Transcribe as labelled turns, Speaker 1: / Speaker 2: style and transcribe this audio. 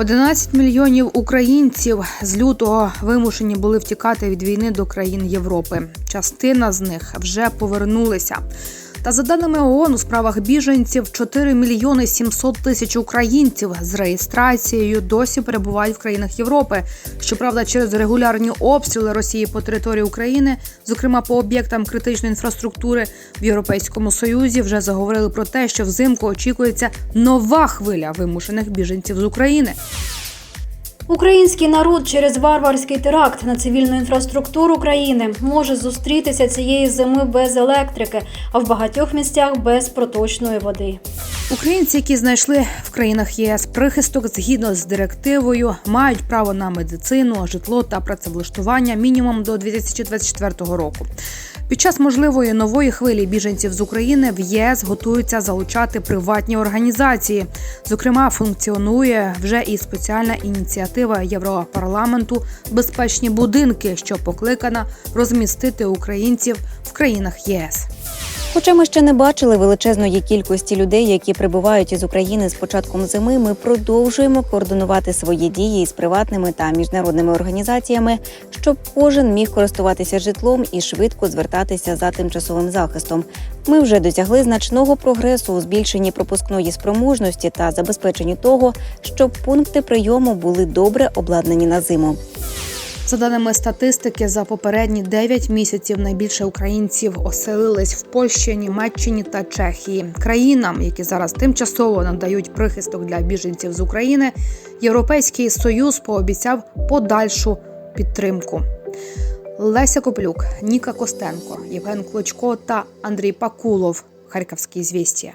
Speaker 1: 11 мільйонів українців з лютого вимушені були втікати від війни до країн Європи. Частина з них вже повернулися. Та за даними ООН, у справах біженців 4 мільйони 700 тисяч українців з реєстрацією досі перебувають в країнах Європи. Щоправда, через регулярні обстріли Росії по території України, зокрема по об'єктам критичної інфраструктури в Європейському Союзі, вже заговорили про те, що взимку очікується нова хвиля вимушених біженців з України.
Speaker 2: Український народ через варварський теракт на цивільну інфраструктуру країни може зустрітися цієї зими без електрики, а в багатьох місцях без проточної води.
Speaker 1: Українці, які знайшли в країнах ЄС прихисток згідно з директивою, мають право на медицину, житло та працевлаштування мінімум до 2024 року. Під час можливої нової хвилі біженців з України в ЄС готуються залучати приватні організації. Зокрема, функціонує вже і спеціальна ініціатива Європарламенту Безпечні будинки, що покликана розмістити українців в країнах ЄС.
Speaker 3: Хоча ми ще не бачили величезної кількості людей, які прибувають із України з початком зими, ми продовжуємо координувати свої дії із приватними та міжнародними організаціями, щоб кожен міг користуватися житлом і швидко звертатися за тимчасовим захистом. Ми вже досягли значного прогресу у збільшенні пропускної спроможності та забезпеченні того, щоб пункти прийому були добре обладнані на зиму.
Speaker 1: За даними статистики, за попередні 9 місяців найбільше українців оселились в Польщі, Німеччині та Чехії. Країнам, які зараз тимчасово надають прихисток для біженців з України, Європейський Союз пообіцяв подальшу підтримку. Леся Копелюк, Ніка Костенко, Євген Клочко та Андрій Пакулов. Харківські звістя.